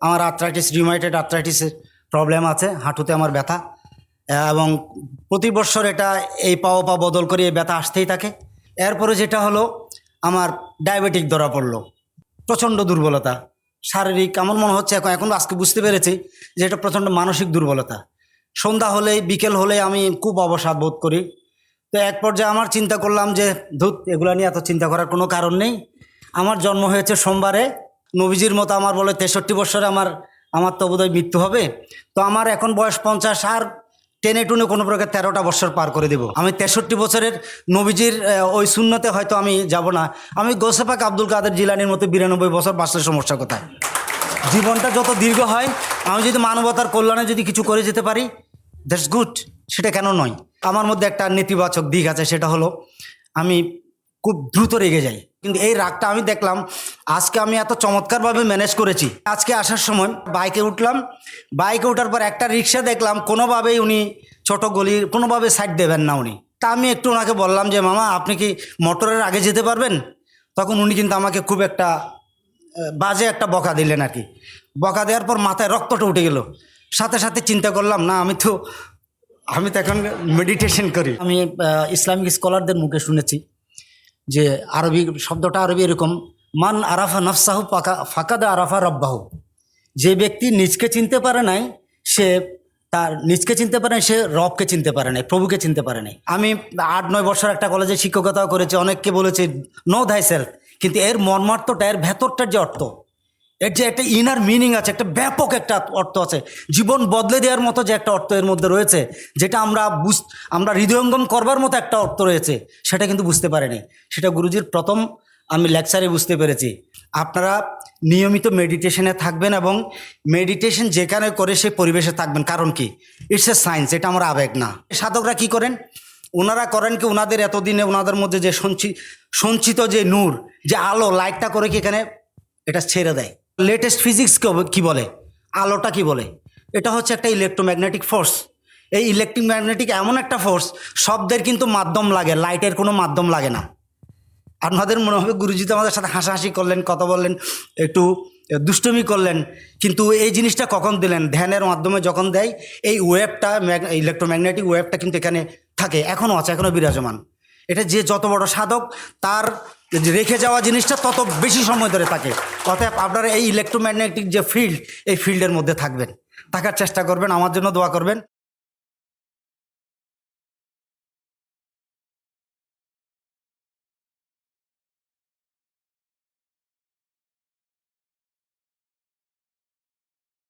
আমার arthritis rheumatoid আর্থ্রাইটিসের problem আছে, হাঁটুতে আমার ব্যথা। এবং প্রতি বছর এটা এই পাও পা বদল করে এই ব্যথা আসতেই থাকে। এরপরে যেটা হলো, আমার ডায়াবেটিক ধরা পড়ল। প্রচণ্ড দুর্বলতা। শারীরিক, আমার মনে হচ্ছে এখন এখন আজকে বুঝতে পেরেছি যে এটা প্রচণ্ড মানসিক দুর্বলতা। সন্ধ্যা হলেই, বিকেল হলেই আমি খুব অবসাদ বোধ করি। তো এক পর্যায়ে আমার চিন্তা করলাম যে, ধূত, এগুলো নিয়ে এত চিন্তা করার কোনো কারণ নেই। আমার জন্ম হয়েছে সোমবারে নবীজির মতো আমার বলে তেষট্টি বছরে আমার আমার তো বোধহয় মৃত্যু হবে। তো আমার এখন বয়স পঞ্চাশ আর টেনে টুনে কোনো প্রকার তেরোটা বছর পার করে দেব। আমি তেষট্টি বছরের নবীজির ওই শূন্যতে হয়তো আমি যাব না। আমি গোসেফাক আব্দুল কাদের জিলানির মতো বিরানব্বই বছর বাঁচলে সমস্যা কোথায়? জীবনটা যত দীর্ঘ হয়, আমি যদি মানবতার কল্যাণে যদি কিছু করে যেতে পারি দ্যাটস গুড সেটা কেন নয়? আমার মধ্যে একটা নেতিবাচক দিক আছে, সেটা হলো আমি খুব দ্রুত রেগে যাই কিন্তু এই রাগটা আমি দেখলাম, আজকে আমি এত চমৎকারভাবে ম্যানেজ করেছি। আজকে আসার সময় বাইকে উঠলাম। বাইকে ওঠার পর একটা রিক্সা দেখলাম, কোনোভাবেই উনি ছোট গলির কোনোভাবে সাইড দেবেন না উনি। তা আমি একটু ওনাকে বললাম যে, মামা, আপনি কি মোটরের আগে যেতে পারবেন? তখন উনি কিন্তু আমাকে খুব একটা বাজে একটা বকা দিলেন আর কি। বকা দেওয়ার পর মাথায় রক্তটা উঠে গেল। সাথে সাথে চিন্তা করলাম, না, আমি তো আমি তো এখন মেডিটেশন করি। আমি ইসলামিক স্কলারদের মুখে শুনেছি। যে আরবি শব্দটা আরবি এরকম, মান আরাফা নফসাহু পাকা ফাকাদা আরাফা রব্বাহু। যে ব্যক্তি নিজকে চিনতে পারে নাই, সে তার নিজকে চিনতে পারে সে রবকে চিনতে পারে নাই, প্রভুকে চিনতে পারে নাই। আমি আট, নয় বছর একটা কলেজে শিক্ষকতাও করেছি, অনেককে বলেছি নো ধাই সেলফ কিন্তু এর মর্মার্থটা, এর ভেতরটার যে অর্থ এর যে একটা ইনার মিনিং আছে, একটা ব্যাপক একটা অর্থ আছে। জীবন বদলে দেওয়ার মতো যে একটা অর্থ এর মধ্যে রয়েছে, যেটা আমরা বুঝ, আমরা হৃদয়ঙ্গম করবার মতো একটা অর্থ রয়েছে, সেটা কিন্তু বুঝতে পারিনি। সেটা গুরুজির প্রথম আমি লেকচারে বুঝতে পেরেছি। আপনারা নিয়মিত মেডিটেশনে থাকবেন এবং মেডিটেশন যেখানে করে সেই পরিবেশে থাকবেন। কারণ কি? ইটস এ সায়েন্স এটা আমার আবেগ না। সাধকরা কি করেন? ওনারা করেন কি, ওনাদের এতদিনে ওনাদের মধ্যে যে সঞ্চি, সঞ্চিত যে নূর, যে আলো লাইটটা করে কি এখানে এটা ছেড়ে দেয়। লেটেস্ট ফিজিক্স কি বলে? আলোটা কি বলে? এটা হচ্ছে একটা ইলেকট্রোম্যাগনেটিক ফোর্স এই ইলেকট্রোম্যাগনেটিক এমন একটা ফোর্স শব্দের কিন্তু মাধ্যম লাগে লাইটের কোনো মাধ্যম লাগে না। আপনাদের মনে হবে, গুরুজি তো আমাদের সাথে হাসাহাসি করলেন, কথা বললেন, একটু দুষ্টুমি করলেন, কিন্তু এই জিনিসটা কখন দিলেন? ধ্যানের মাধ্যমে যখন দেয়, এই ওয়েবটা ইলেকট্রোম্যাগনেটিক ওয়েবটা কিন্তু এখানে থাকে এখনও আছে এখনও বিরাজমান। এটা যে যত বড় সাধক, তার রেখে যাওয়া জিনিসটা তত বেশি সময় ধরে থাকে। অতএব আপনারা এই ইলেকট্রোম্যাগনেটিক যে ফিল্ড এই ফিল্ডের মধ্যে থাকবেন। থাকার চেষ্টা করবেন, আমার জন্য দোয়া করবেন।